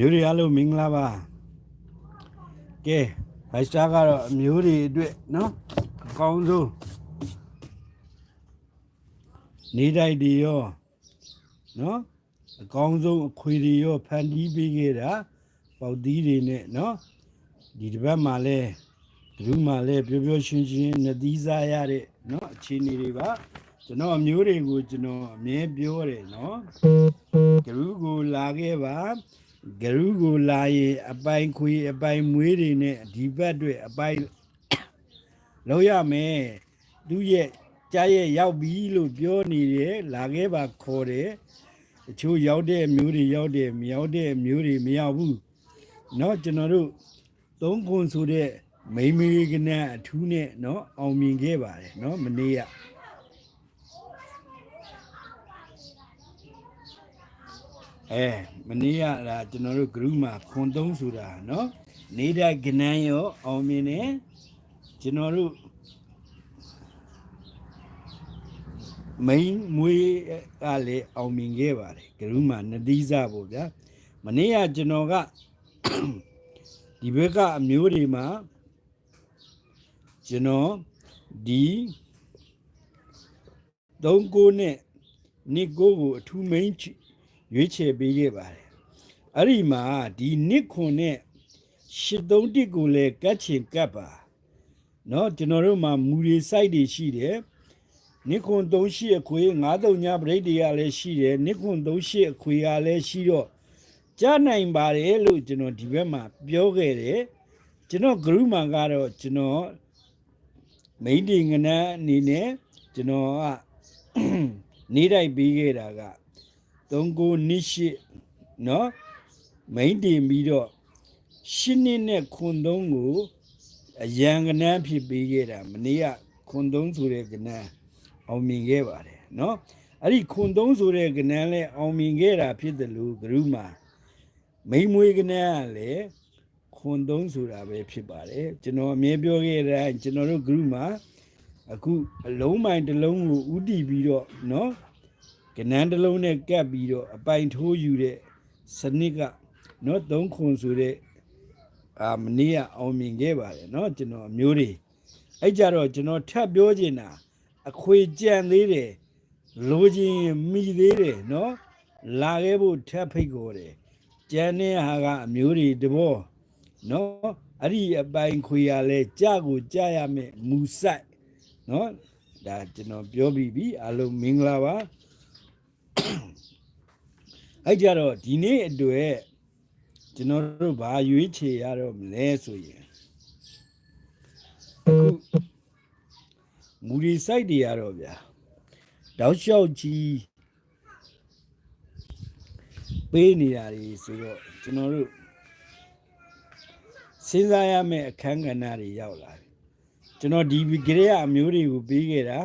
မျိုးတွေအားလုံးမင်္ဂလာပါကဲဘိုက်စတာကတော့အမျိုးတွေအတွက်နော်အကောင်းဆုံးနေတိုက်တွေရောနော်အကောင်းဆုံးအခွေတွေရောဖန်တီးပေးခဲ့တာပေါက်သီးတွေနဲ့နော်ဒီတစ်ပတ်မှာလဲဘယ်သူမှလဲပျော်ပျော်ရွှင်ရွှင်နှစ်သီးစားရတဲ့နော်အခြေအနေတွေပါကျွန်တော်အမျိုးတွေကိုကျွန်တော်အမြဲပြောတယ်နော်ဂရုကိုလာခဲ့ပါ ဂရုကိုလာရင်အပိုင်ခွေအပိုင်မွေးတွေနဲ့ဒီဘက်တွေအပိုင်လောက်ရမယ်သူရဲ့ကြားရဲ့ရောက်ပြီလို့ပြောနေတယ်လာခဲ့ပါခေါ်တယ်အချို့ရောက်တဲ့မျိုးတွေရောက်တယ်မရောက်တဲ့မျိုးတွေမရောက်ဘူးเนาะကျွန်တော်တို့သုံးခွန်ဆိုတဲ့မိန်းမေကနအထူးနဲ့เนาะအောင်မြင်ခဲ့ပါတယ်เนาะမနေ့က အဲ မနေ့ကဒါကျွန်တော်တို့ဂရုမှာခွန်သုံးဆိုတာနော်နေတာကနန်းရောအောင်မြင်တယ်ကျွန်တော်တို့မိန်မွေးကလည်းအောင်မြင်ခဲ့ပါတယ်ဂရုမှာနတိစပေါ့ဗျာမနေ့ကကျွန်တော်ကဒီဘက်ကအမျိုးတွေမှာကျွန်တော်ဒီ၃ကိုနဲ့နှစ်ကိုကိုအထူးမိန် ရွေးချယ်ပေးခဲ့ပါတယ်အဲ့ဒီမှာဒီနှစ်ခွန်နဲ့ရှစ်သုံးတစ်ကိုလည်းကတ်ချင်ကတ်ပါเนาะကျွန်တော်တို့မှာမူရီ site တွေရှိတယ်နှစ်ခွန်38အခွေ93ညပရိတ်တွေကလည်းရှိတယ်နှစ်ခွန်38အခွေကလည်းရှိတော့ကြားနိုင်ပါတယ်လို့ကျွန်တော်ဒီဘက်မှာပြောခဲ့တယ်ကျွန်တော် group မှာကတော့ကျွန်တော်မိန်ဒီငနန်းအနေနဲ့ကျွန်တော်က နေတိုက်ပြီးခဲ့တာက 3928နော်မိန်တင်ပြီးတော့7နှစ်နဲ့93ကိုအရန်ကနန်းဖြစ်ပေးခဲ့တာမနေ့က93ဆိုတဲ့ကနန်းအောင်မြင်ခဲ့ပါတယ်နော်အဲ့ဒီ93ဆိုတဲ့ကနန်းလဲအောင်မြင်ခဲ့တာဖြစ်တယ်လို့ဂရုမာမိန်မွေကနန်းကလည်း93ဆိုတာပဲဖြစ်ပါတယ်ကျွန်တော်အမြဲပြောခဲ့တဲ့ကျွန်တော်တို့ဂရုမာအခုအလုံးပိုင်းတစ်လုံးကိုဥတီပြီးတော့နော် ကနန်းတစ်လုံးနဲ့ကပ်ပြီးတော့အပိုင်ထိုးယူတဲ့စနစ်ကနော်သုံးခွန်ဆိုတဲ့အာမနေ့ကအောင်မြင်ခဲ့ပါတယ်နော်ကျွန်တော်အမျိုးတွေအဲ့ကြတော့ကျွန်တော်ထပ်ပြောချင်တာအခွေကြံသေးတယ်လိုချင်မိသေးတယ်နော်လာခဲ့ဖို့ထပ်ဖိတ်ခေါ်တယ်ကြံတဲ့ဟာကအမျိုးတွေတဘောနော်အဲ့ဒီအပိုင်ခွေရလဲကြကိုကြရမယ်မူဆိုင်နော်ဒါကျွန်တော်ပြောပြီးပြီအားလုံးမင်္ဂလာပါ အဲ့ကြတော့ဒီနေ့အတွက်ကျွန်တော်တို့ဘာရွေးချယ်ရတော့မလဲဆိုရင်အခုမူရီ site တွေရတော့ဗျာတောက်လျှောက်ကြီးပေးနေရတွေဆိုတော့ကျွန်တော်တို့စဉ်းစားရမယ့်အခန်းကဏ္ဍတွေရောက်လာတယ်ကျွန်တော်ဒီဂရေအမျိုးတွေကိုပေးခဲ့တာ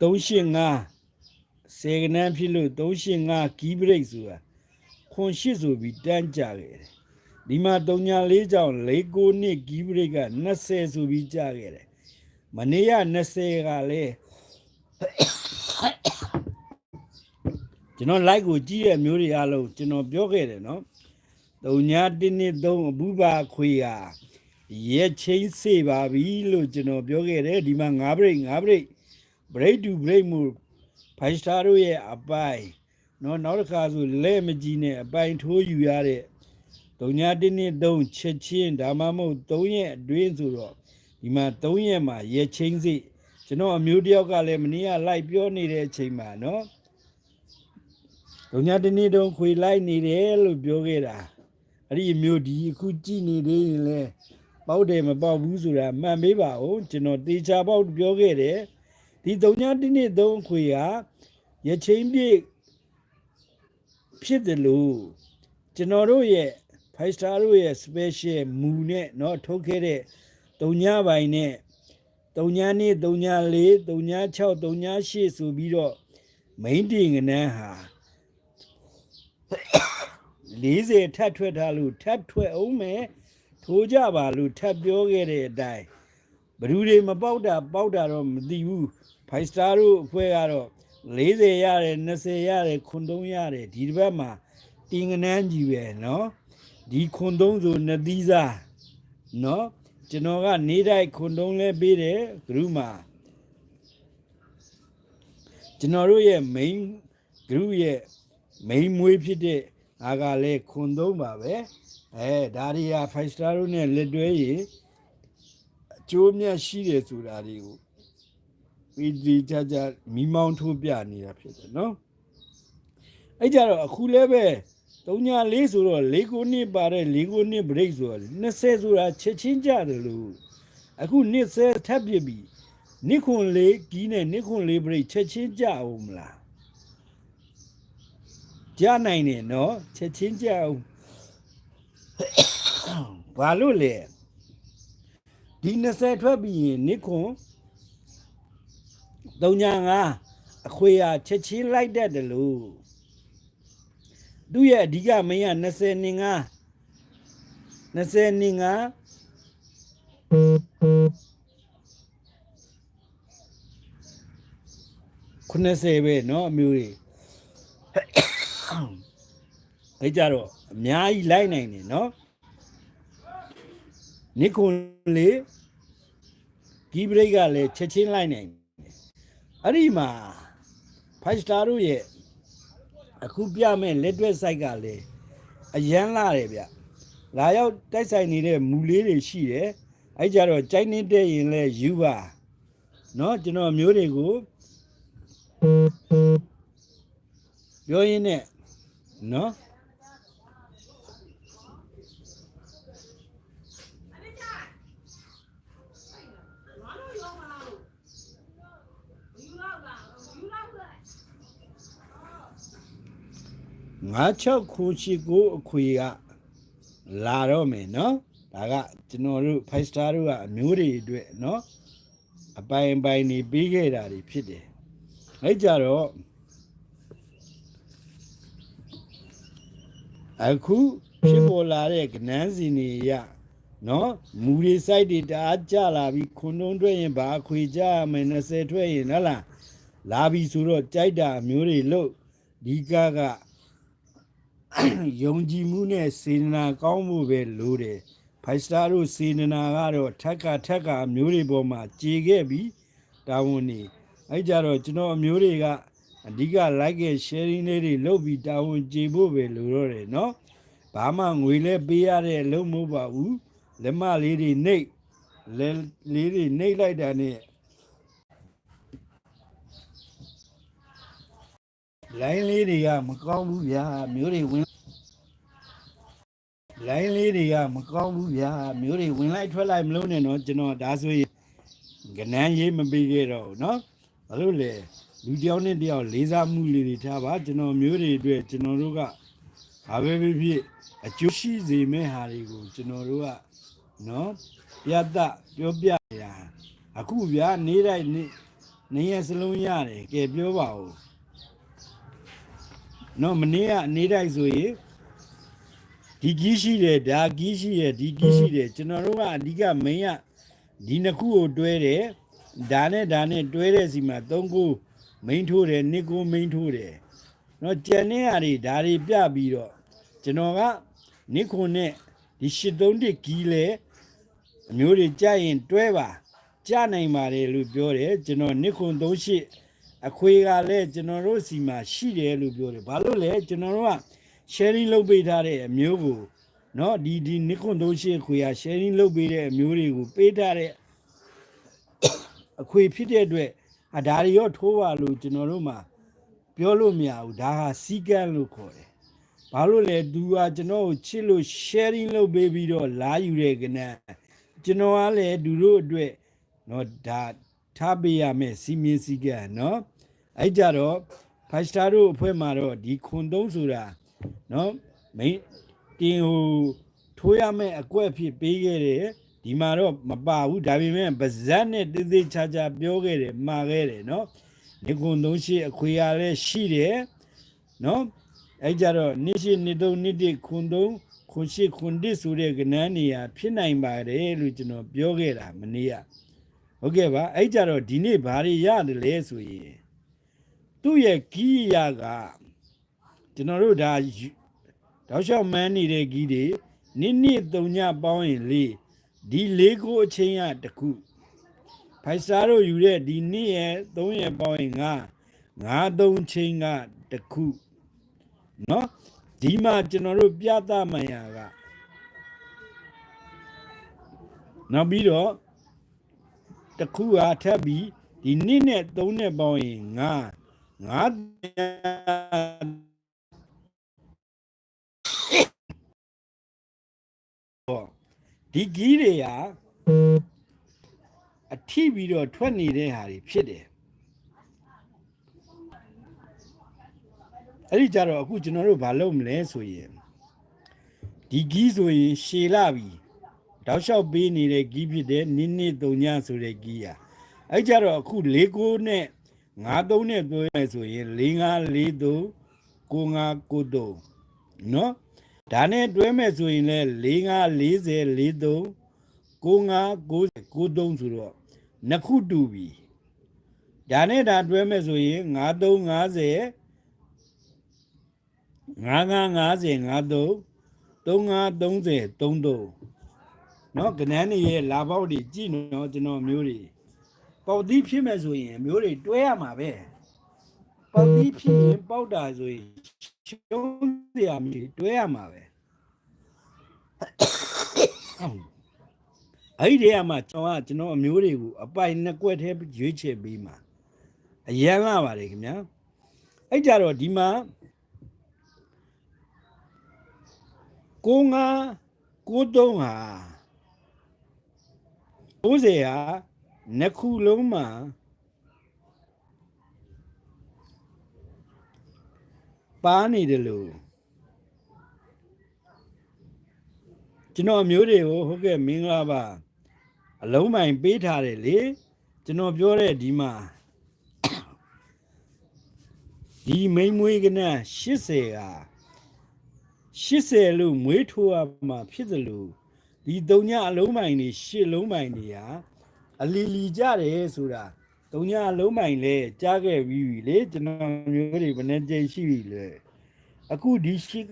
385စေကနန်းဖြစ်လို့385ကီးဘရိတ်ဆိုတာခွန်ရှိဆိုပြီးတန်းကြခဲ့တယ်ဒီမှာ34ကြောင့်49နှစ်ကီးဘရိတ်က20ဆိုပြီးကြခဲ့တယ်မနေ့က20ကလည်းကျွန်တော် like ကိုကြည့်ရမျိုးတွေအားလုံးကျွန်တော်ပြောခဲ့တယ်နော်3ညာ1နှစ်3အဘူပါခွေဟာရက်ချင်းစေပါပြီလို့ကျွန်တော်ပြောခဲ့တယ်ဒီမှာ9ဘရိတ်9ဘရိတ် break to break မှုဖိုင်စတာတို့ရဲ့အပိုင်နော်နောက်တစ်ခါဆိုလက်မကြီးနဲ့အပိုင်ထိုးယူရတဲ့ဒုံညာတင်းနဲ့သုံးချက်ချင်းဒါမှမဟုတ်သုံးရက်အတွင်းဆိုတော့ဒီမှာသုံးရက်မှာရေချင်းစိကျွန်တော်အမျိုးတယောက်ကလည်းမနေ့ကလိုက်ပြောနေတဲ့အချိန်မှာနော်ဒုံညာတင်းနဲ့သုံးခွေလိုက်နေတယ်လို့ပြောခဲ့တာအဲ့ဒီမျိုးဒီအခုကြည်နေသေးရင်လဲပေါက်တယ်မပေါက်ဘူးဆိုတာမှန်ပေးပါဦးကျွန်တော်တေချာပေါက်ပြောခဲ့တယ် ဒီ၃ညတစ်နှစ်သုံးခွေဟာရချင်းပြည့်ဖြစ်တယ်လို့ကျွန်တော်တို့ရဲ့ five star တို့ရဲ့ special မူနဲ့เนาะထုတ်ခဲ့တဲ့၃ညပိုင်းနဲ့၃ညနေ့၃ည၄၃ည6၃ည8ဆိုပြီးတော့ main တင်ကနန်းဟာ40ထပ်ထွက်ထားလို့ထပ်ထွက်အောင်မယ်ထိုးကြပါလို့ထပ်ပြောခဲ့တဲ့အတိုင်း ဘယ်သူတွေမပေါက်တာပေါက်တာတော့မသိဘူး ဖိုင်စတာတို့အဖွဲ့ကတော့ 40ရတယ်20ရတယ်ခွန်သုံးရတယ်ဒီတစ်ပတ်မှာတင်ငနန်းကြီးပဲเนาะဒီခွန်သုံးဆိုနသီးစားเนาะကျွန်တော်ကနေတိုင်းခွန်သုံးလဲပေးတယ်ဂရုမှာကျွန်တော်တို့ရဲ့ main group ရဲ့ main မွေးဖြစ်တဲ့အားကလည်းခွန်သုံးပါပဲအဲဒါရီယာ5 star တို့နဲ့လက်တွဲရင်အကျိုးမြတ်ရှိတယ်ဆိုတာတွေကို ပြီးဒီကြကြမိမောင်းထိုးပြနေတာဖြစ်တယ်နော်အဲ့ကြတော့အခုလည်းပဲ34ဆိုတော့၄ခုနှစ်ပါတဲ့၄ခုနှစ် break ဆိုတော့20ဆိုတာချက်ချင်းကြတယ်လို့အခု20ထပ်ပြပြီနိခွန်လေးကီးနဲ့နိခွန်လေး break ချက်ချင်းကြအောင်မလားကြနိုင်တယ်နော်ချက်ချင်းကြအောင်ဘာလို့လဲဒီ20ထွက်ပြီးရင်နိခွန် 35အခွေရချက်ချင်းလိုက်တတ်တယ်လို့သူ့ရဲ့အဓိကမင်းက20နေ5 20နေ5 90ပဲเนาะအမျိုးကြီးအဲ့ကြတော့အများကြီးလိုက်နိုင်တယ်เนาะနိခွန်လေးဂီဘရိတ်ကလည်းချက်ချင်းလိုက်နိုင်တယ် အဲ့ဒီမှာဖိုက်စတာတို့ရဲ့အခုပြမဲ့လက်တွဲဆိုင်ကလည်းအရန်လာတယ်ဗျလာရောက်တိုက်ဆိုင်နေတဲ့မူလေးတွေရှိတယ်အဲ့ကြတော့ကြိုက်နေတဲ့ရင်လဲယူပါเนาะကျွန်တော်မျိုးတွေကိုပြောရင်းနဲ့เนาะ 96ခုရှိကိုအခွေကလာတော့မယ်နော်ဒါကကျွန်တော်တို့5 star တို့ကအမျိုးတွေအတွက်နော်အပိုင်ပိုင်နေပေးခဲ့တာတွေဖြစ်တယ်အဲ့ကြတော့အခုဖြစ်ပေါ်လာတဲ့ကနန်းစီနေရနော်မူရီစိုက်တွေတအားကြလာပြီးခွန်တွန်းတွေ့ရင်ဘာခွေကြရမယ်20ထွက်ရင်ဟလားလာပြီဆိုတော့ကြိုက်တာမျိုးတွေလို့ဒီကက ယုံကြည်မှုနဲ့စေတနာကောင်းမှုပဲလိုတယ်ဖိုက်စတာတို့စေတနာကတော့ထက်ကထက်ကမျိုးတွေပေါ်မှာကြေခဲ့ပြီးတာဝန်နေအဲ့ကြတော့ကျွန်တော်အမျိုးတွေကအဓိက like and sharing လေးတွေလုပ်ပြီးတာဝန်ကြေဖို့ပဲလိုတော့တယ်နော်ဘာမှငွေလဲပေးရတဲ့အလုပ်မဟုတ်ပါဘူးလက်မလေးတွေနှိပ်လေးတွေနှိပ်လိုက်တာနဲ့ လိုင်းလေးတွေကမကောင်းဘူးဗျာမျိုးတွေဝင်လိုင်းလေးတွေကမကောင်းဘူးဗျာမျိုးတွေဝင်လိုက်ထွက်လိုက်မလုံးနဲ့တော့ကျွန်တော်ဒါဆိုရင်ကနန်းရေးမပေးခဲ့တော့ဘူးเนาะဘာလို့လဲလူတစ်ယောက်နဲ့တစ်ယောက်လေးစားမှုလေးတွေထားပါကျွန်တော်မျိုးတွေအတွက်ကျွန်တော်တို့ကဘာပဲဖြစ်ဖြစ်အကျိုးရှိစေမယ့်ဟာတွေကိုကျွန်တော်တို့ကเนาะပြတ်တပြောပြရအခုဗျာနေတိုင်းနေနေရစလုံးရတယ်ကဲပြောပါဦး နော်မနေ့ကနေတိုင်းဆိုရင်ဒီကြီးရှိတယ်ဒါကြီးရှိတယ်ဒီကြီးရှိတယ်ကျွန်တော်တို့ကအဓိက main ကဒီနှစ်ခုကိုတွဲတယ်ဒါနဲ့ဒါနဲ့တွဲတဲ့စီမှာ၃ခု main ထိုးတယ်နှစ်ခု main ထိုးတယ်နော်ကျန်တဲ့ဟာတွေဒါတွေပြပြီးတော့ကျွန်တော်ကနှစ်ခုနဲ့ဒီ831ကီးလဲအမျိုးတွေကြရင်တွဲပါကြနိုင်ပါတယ်လို့ပြောတယ်ကျွန်တော်နှစ်ခု38 အခွေကလည်းကျွန်တော်တို့စီမှာရှိတယ်လို့ပြောတယ်ဘာလို့လဲကျွန်တော်တို့က sharing လုပ်ပေးထားတဲ့အမျိုးကိုနော်ဒီဒီ Nikon 38ခွေက sharing လုပ်ပေးတဲ့အမျိုးတွေကိုပေးထားတဲ့အခွေဖြစ်တဲ့အတွက်အဒါတွေရောထိုးပါလို့ကျွန်တော်တို့မှာပြောလို့မရဘူးဒါဟာစီကန်းလို့ခေါ်တယ်ဘာလို့လဲသူကကျွန်တော်ကိုချစ်လို့ sharing လုပ်ပေးပြီးတော့လာယူတဲ့ကနကျွန်တော်ကလည်းသူတို့အတွက်နော်ဒါထားပေးရမယ်စီမင်းစီကန်းနော် အဲ့ကြတော့ဖိုက်စတာတို့အဖွဲ့မှာတော့ဒီခွန်သုံးဆိုတာနော်မိန်တင်ဟိုထိုးရမယ့်အကွက်ဖြစ်ပေးခဲ့တယ်ဒီမှာတော့မပါဘူးဒါပေမဲ့ဗဇက်နဲ့တိတိချာချာပြောခဲ့တယ်မှာခဲ့တယ်နော်နေကွန်သုံးရှိအခွေရလည်းရှိတယ်နော်အဲ့ကြတော့နှစ်ရှိနှစ်သုံးနှစ်တစ်ခွန်သုံးခွန်ရှိခွန်တစ်ဆိုတဲ့ကဏ္ဍနေရာဖြစ်နိုင်ပါတယ်လို့ကျွန်တော်ပြောခဲ့တာမနေ့ကဟုတ်ကဲ့ပါအဲ့ကြတော့ဒီနေ့ဘာတွေရတယ်လဲဆိုရင် သူ့ရဲ့ဂီးရကကျွန်တော်တို့ဒါယူတောက်လျှောက်မန်းနေတဲ့ဂီးတွေနိနိသုံညပေါင်းရင်လေးဒီလေးကိုအချင်းရတစ်ခုဖိုက်စတာတို့ယူတဲ့ဒီနှစ်ရဲ့သုံးရဲ့ပေါင်းရင်ငါငါသုံးချင်းကတစ်ခုเนาะဒီမှာကျွန်တော်တို့ပြသမှန်ရကနောက်ပြီးတော့တစ်ခုဟာထပ်ပြီးဒီနှစ်နဲ့သုံးနဲ့ပေါင်းရင်ငါ ငါတော့ဒီဂီးတွေဟာအထိပြီးတော့ထွက်နေတဲ့ဟာတွေဖြစ်တယ်အဲ့ဒီကြတော့အခုကျွန်တော်တို့ဘာလုပ်မလဲဆိုရင်ဒီဂီးဆိုရင်ရှည်လာပြီတောက်လျှောက်ပေးနေတဲ့ဂီးဖြစ်တယ်နင်းနစ်တုံညဆိုတဲ့ဂီးဟာအဲ့ကြတော့အခု၄ကိုနဲ့ ၅သုံးနဲ့ပြောရဆိုရင်၄၅၄သုံးကို၅ကိုသုံးနော်ဒါနဲ့တွဲမဲ့ဆိုရင်လည်း၄၅40 43ကို၅90 93ဆိုတော့နှစ်ခုတူပြီဒါနဲ့ဒါတွဲမဲ့ဆိုရင်5350 5550 53 3530 33နော်ကနန်းနေရဲ့လာပေါက်တွေကြည့်နော်ကျွန်တော်မျိုးတွေ ပေါက်သီးဖြစ်မဲ့ဆိုရင်မျိုးတွေတွဲရမှာပဲပေါက်သီးဖြစ်ရင်ပေါက်တာဆိုရင်ရှုံးစရာမရှိတွဲရမှာပဲအဲ့ဒီတည်းကမှကျွန်တော်ကကျွန်တော်အမျိုးတွေကိုအပိုင်နှစ်ကွက်ထဲရွေးချယ်ပေးမှာအရန်လာပါတယ်ခင်ဗျာအဲ့ကြတော့ဒီမှာကိုငါကိုသုံးဟာ90ဟာ နှစ်ခုလုံးမှာပါနေတယ်လို့ကျွန်တော်အမျိုးတွေကိုဟုတ်ကဲ့မင်္ဂလာပါအလုံးမိုင်ပေးထားတယ်လေကျွန်တော်ပြောတဲ့ဒီမှာဒီမိန်မွေးကန80ဟာ80လို့မွေးထိုးရမှာဖြစ်တယ်လို့ဒီတုံညအလုံးမိုင်တွေရှစ်လုံးမိုင်တွေဟာ အလီလီကြတယ်ဆိုတာတုံညအလုံးမိုင်လဲကြားခဲ့ပြီးပြီလေကျွန်တော်မျိုးတွေဘယ်နဲ့ကြိမ်ရှိပြီလဲအခုဒီရှစ်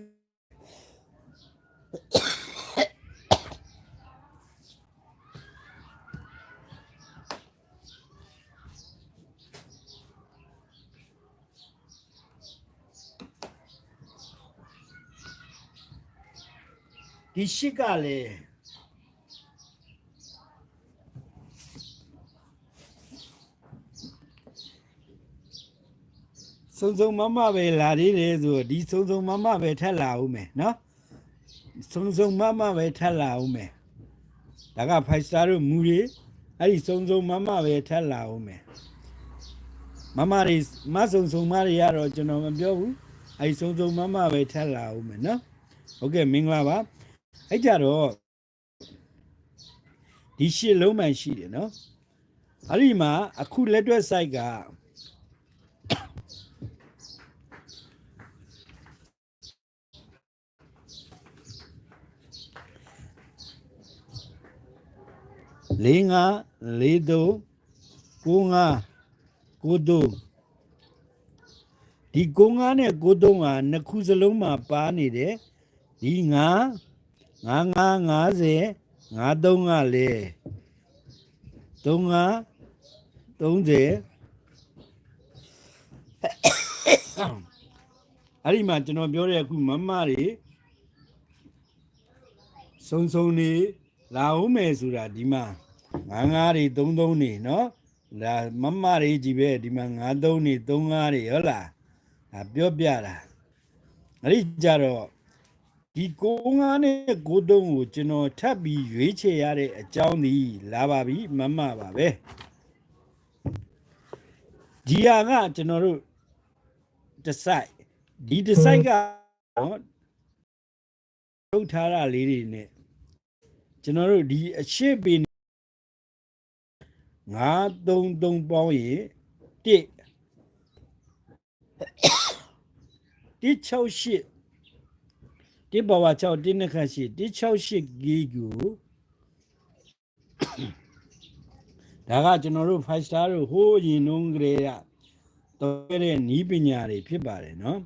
ဒီရှစ်ကလည်း စုံစုံမမပဲလာသေးတယ်ဆိုဒီစုံစုံမမပဲထက်လာဦးမယ်နော်စုံစုံမမပဲထက်လာဦးမယ်ဒါက5 star တို့မူတွေအဲ့ဒီစုံစုံမမပဲထက်လာဦးမယ်မမတွေမစုံစုံမတွေကတော့ကျွန်တော်မပြောဘူးအဲ့ဒီစုံစုံမမပဲထက်လာဦးမယ်နော်ဟုတ်ကဲ့မင်္ဂလာပါအဲ့ကြတော့ဒီရှစ်လုံးမှန်ရှိတယ်နော်အဲ့ဒီမှာအခုလက်တွဲ site က လေးငါလေးသုံးကိုငါကိုသုံးဒီကိုငါနဲ့ကိုသုံးဟာနှစ်ခုစလုံးမှာပါနေတယ်ဒီငါငါငါ90ငါ3ကလေ3က30အဲ့ဒီမှာကျွန်တော်ပြောတဲ့အခုမမတွေစုံစုံနေလာဦးမယ်ဆိုတာဒီမှာ ငါးငါးတွေသုံးသုံးနေနော်ဒါမမတွေကြီးပဲဒီမှာငါးသုံးနေသုံးငါးတွေဟုတ်လားဒါပြောပြတာအဲ့ဒီကြတော့ဒီကိုငါးနဲ့ကိုသုံးကိုကျွန်တော်ထပ်ပြီးရွေးချယ်ရတဲ့အကြောင်းဒီလာပါပြီမမပါပဲဒီဟာကကျွန်တော်တို့ဒီစိုက်ဒီဒီစိုက်ကတော့ထုတ်ထားတာလေးတွေနဲ့ကျွန်တော်တို့ဒီအရှိပင် 933ပေါင်းရင်1 168တိဘဝ6တိနခရှိ168ဂီကိုဒါကကျွန်တော်တို့5 star တို့ဟိုးရင်နှုံးကလေးကတော့တဲ့နီးပညာတွေဖြစ်ပါတယ်နော်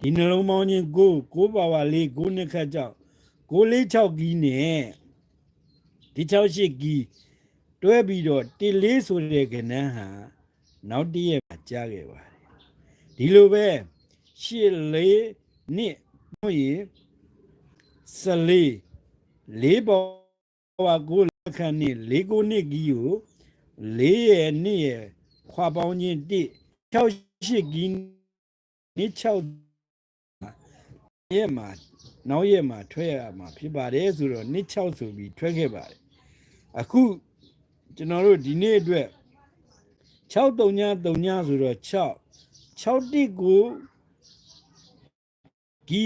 ဒီနှလုံးပေါင်းချင်းကိုကိုပါဝါလေးကိုနှစ်ခတ်ကြောင့်ကိုလေး6ကီးနဲ့ဒီ6ရှိကီး တွဲပြီးတော့တေလေးဆိုတဲ့ကဏ္ဍဟာနောက်တည့်ရက်မှာကြားခဲ့ပါတယ်ဒီလိုပဲရှစ်လေးနှစ်တို့ရေစလေးလေးပေါ်ဝါကိုလက်ခံနှစ်လေးကိုနှစ်ကီးကိုလေးရဲ့နှစ်ရဲ့ခွာပေါင်းချင်းတစ်6ရှိကီးနှစ်6ရဲ့မှာနောက်ရက်မှာထွက်ရမှာဖြစ်ပါတယ်ဆိုတော့နှစ်6ဆိုပြီးထွက်ခဲ့ပါတယ်အခု ကျွန်တော်တို့ဒီနေ့အတွက်6တုံညာတုံညာဆိုတော့6 6တိကိုဒီ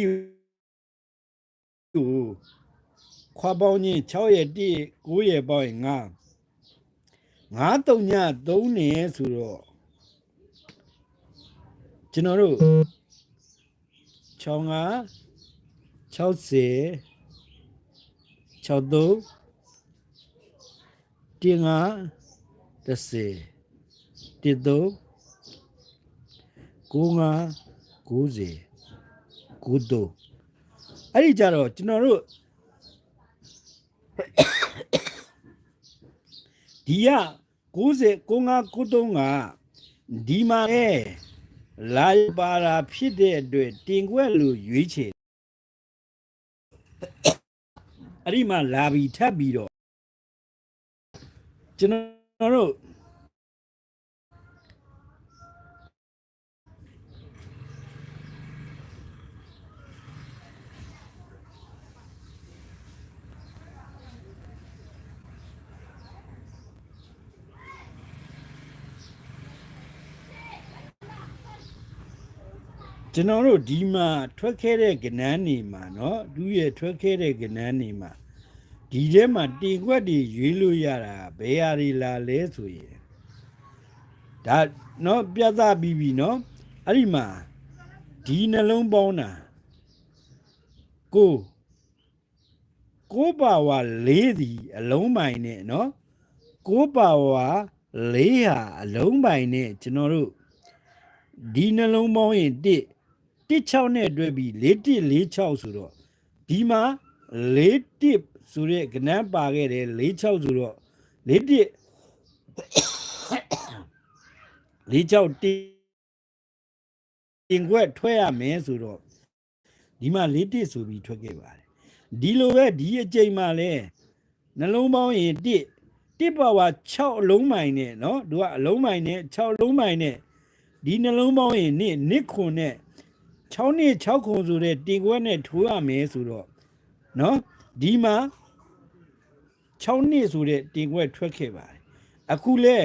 ကိုခွာပေါင်းချင်း6ရဲ့တိ9ရဲ့ပေါင်းရင်9 9တုံညာ3နေဆိုတော့ကျွန်တော်တို့6 5 60 63 တင်ငါ30တစ်သုံး9ငါ90 93အဲ့ဒီကြတော့ကျွန်တော်တို့ဒီက90 95 93ကဒီမှာလေလာပါတာဖြစ်တဲ့အတွက်တင်ခွက်လို့ရွေးချယ်အဲ့ဒီမှာလာပြီးထပ်ပြီးတော့ ကျွန်တော်တို့ကျွန်တော်တို့ဒီမှာထွက်ခဲ့တဲ့ကဏ္ဍနေမှာเนาะသူရဲ့ထွက်ခဲ့တဲ့ကဏ္ဍနေမှာ ဒီထဲမှာတင်ခွက်တွေရွေးလို့ရတာဘယ်ဟာတွေလာလဲဆိုရင်ဒါเนาะပြသပြီးပြီเนาะအဲ့ဒီမှာဒီနှလုံးပေါင်းတာကိုကိုပါဝါ၄ဒီအလုံးပိုင်နဲ့เนาะကိုပါဝါ၄ဟာအလုံးပိုင်နဲ့ကျွန်တော်တို့ဒီနှလုံးပေါင်းရင်1 16နဲ့တွဲပြီး4146ဆိုတော့ဒီမှာ41 ဆိုတဲ့ကဏ္ဍပါခဲ့တယ်46ဆိုတော့41 46တင်တင်ခွက်ထွက်ရမယ်ဆိုတော့ဒီမှာ41ဆိုပြီးထွက်ခဲ့ပါတယ်ဒီလိုပဲဒီအချိန်မှာလဲနှလုံးပေါင်းရင်1တစ်ပါဝါ6အလုံးမိုင်နဲ့เนาะသူကအလုံးမိုင်နဲ့6အလုံးမိုင်နဲ့ဒီနှလုံးပေါင်းရင်နစ်နစ်ခွန်နဲ့6နှစ်6ခုဆိုတဲ့တင်ခွက်နဲ့ထိုးရမယ်ဆိုတော့เนาะ ဒီမှာ6နှစ်ဆိုတဲ့တင်ခွက်ထွက်ခဲ့ပါတယ်အခုလဲ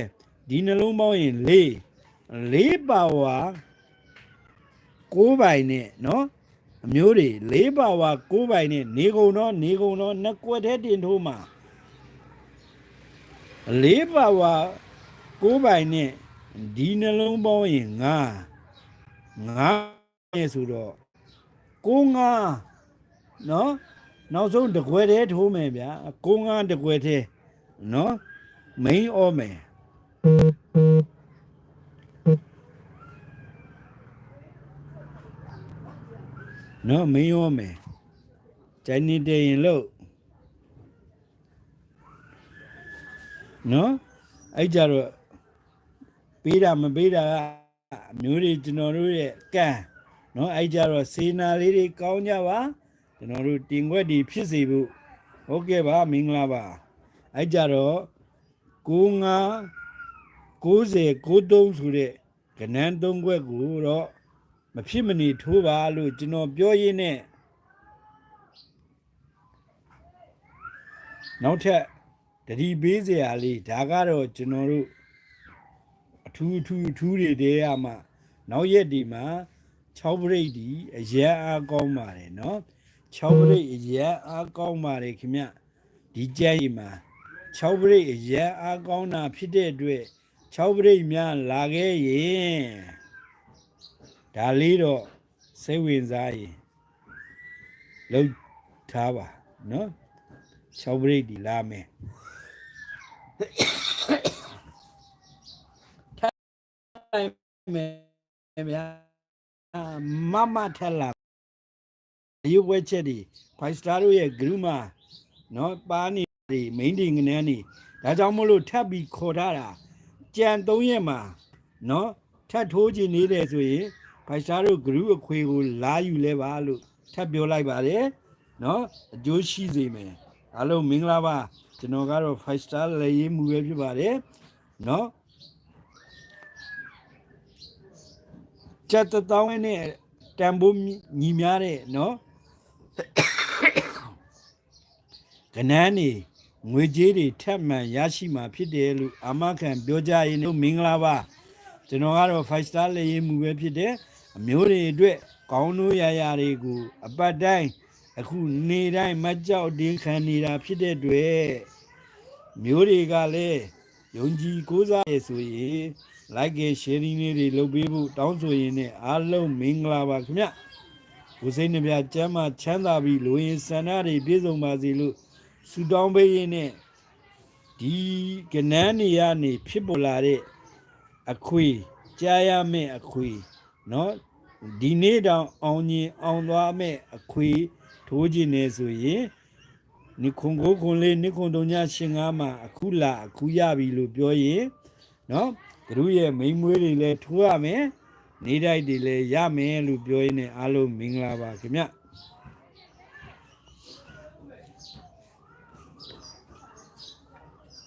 ဒီနှလုံးပေါင်းရင်4 4ပါဝါ6ပိုင်နဲ့เนาะအမျိုးတွေ4ပါဝါ6ပိုင်နဲ့နေကုန်တော့နေကုန်တော့နှစ်ကွက်ထဲတင်ထိုးမှာ4ပါဝါ6ပိုင်နဲ့ဒီနှလုံးပေါင်းရင်9 9ရဲ့ဆိုတော့ကိုငါနော် နောက်ဆုံးတကွယ်သေးထိုးမယ်ဗျာကိုငါတကွယ်သေးနော်မိန်အောမယ်နော်မင်းရောမယ်ဂျိုင်းနေတရင်လို့နော်အဲ့ကြတော့ပေးတာမပေးတာကအမျိုးတွေကျွန်တော်တို့ရဲ့ကံနော်အဲ့ကြတော့စေနာလေးတွေကောင်းကြပါ ကျွန်တော်တို့တင်ခွက်တွေဖြစ်စေဖို့ဟုတ်ကဲ့ပါမင်္ဂလာပါအဲ့ကြတော့95 90 93ဆိုတဲ့ကဏ္ဍသုံးခွက်ကိုတော့မဖြစ်မနေထိုးပါလို့ကျွန်တော်ပြောရင်းနဲ့နောက်ထပ်တတိပေးစရာလေးဒါကတော့ကျွန်တော်တို့အထူးအထူးအထူးတွေတည်းရမှနောက်ရက်ဒီမှာ6ပရိတ်ဒီအရန်အားကောင်းပါတယ်เนาะ 6ပရိအရန်အားကောင်းပါလေခင်ဗျဒီကြက်ရီမှာ6ပရိအရန်အားကောင်းတာဖြစ်တဲ့အတွက်6ပရိများလာခဲ့ရင်ဒါလေးတော့စိတ်ဝင်စားရင်လောက်ထားပါနော်6ပရိဒီလာမယ်ထိုင်မယ်မမထက်လာ ရုပ်ဝဲချက်တွေ five star တို့ရဲ့ group မှာနော်ပါနေတွေ main တွေငနန်းနေဒါကြောင့်မို့လို့ထပ်ပြီးခေါ်ထားတာကြံ၃ရက်မှာနော်ထပ်ထိုးခြင်းနေတယ်ဆိုရင် five star တို့ group အခွေကိုလာယူလဲပါလို့ထပ်ပြောလိုက်ပါတယ်နော်အကျိုးရှိစေမယ်အားလုံးမင်္ဂလာပါကျွန်တော်ကတော့ five star လည်းရေးမှုပဲဖြစ်ပါတယ်နော်ကျက်တစ်တောင်းနဲ့တန်ဖိုးညီများတဲ့နော် ကနန်းနေငွေကြေးတွေထပ်မံရရှိမှာဖြစ်တယ်လို့အာမခံပြောကြရင်တို့မင်္ဂလာပါကျွန်တော်ကတော့5 star လေရေးမှုပဲဖြစ်တယ်အမျိုးတွေအတွက်ကောင်းတို့ရရတွေကိုအပတ်တိုင်းအခုနေတိုင်းမကြောက်တင်းခံနေတာဖြစ်တဲ့အတွက်မျိုးတွေကလည်းယုံကြည်ကိုးစားရဆိုရင် like and sharing လေးတွေလုပ်ပေးဖို့တောင်းဆိုရင်းနဲ့အားလုံးမင်္ဂလာပါခင်ဗျ ကိုစိတ်နှပြကျမ်းမှာချမ်းသာပြီးလူရင်ဆန္ဒတွေပြည့်စုံပါစေလို့ဆုတောင်းပေးရင်းနဲ့ဒီကနန်းနေရနေဖြစ်ပေါ်လာတဲ့အခွေကြားရမယ့်အခွေเนาะဒီနေ့တောင်အောင်ရင်အောင်သွားမယ့်အခွေထိုးခြင်းနေဆိုရင်နိခွန်ကိုခွန်လေးနိခွန်တုံညာရှင်ငါမှာအခုလာအခုရပြီလို့ပြောရင်เนาะ သူတို့ရဲ့မိန်းမွေးတွေလည်းထိုးရမယ် နေတိုက်တွေလည်းရမယ်လို့ပြောရင်းနဲ့အားလုံးမင်္ဂလာပါခင်ဗျ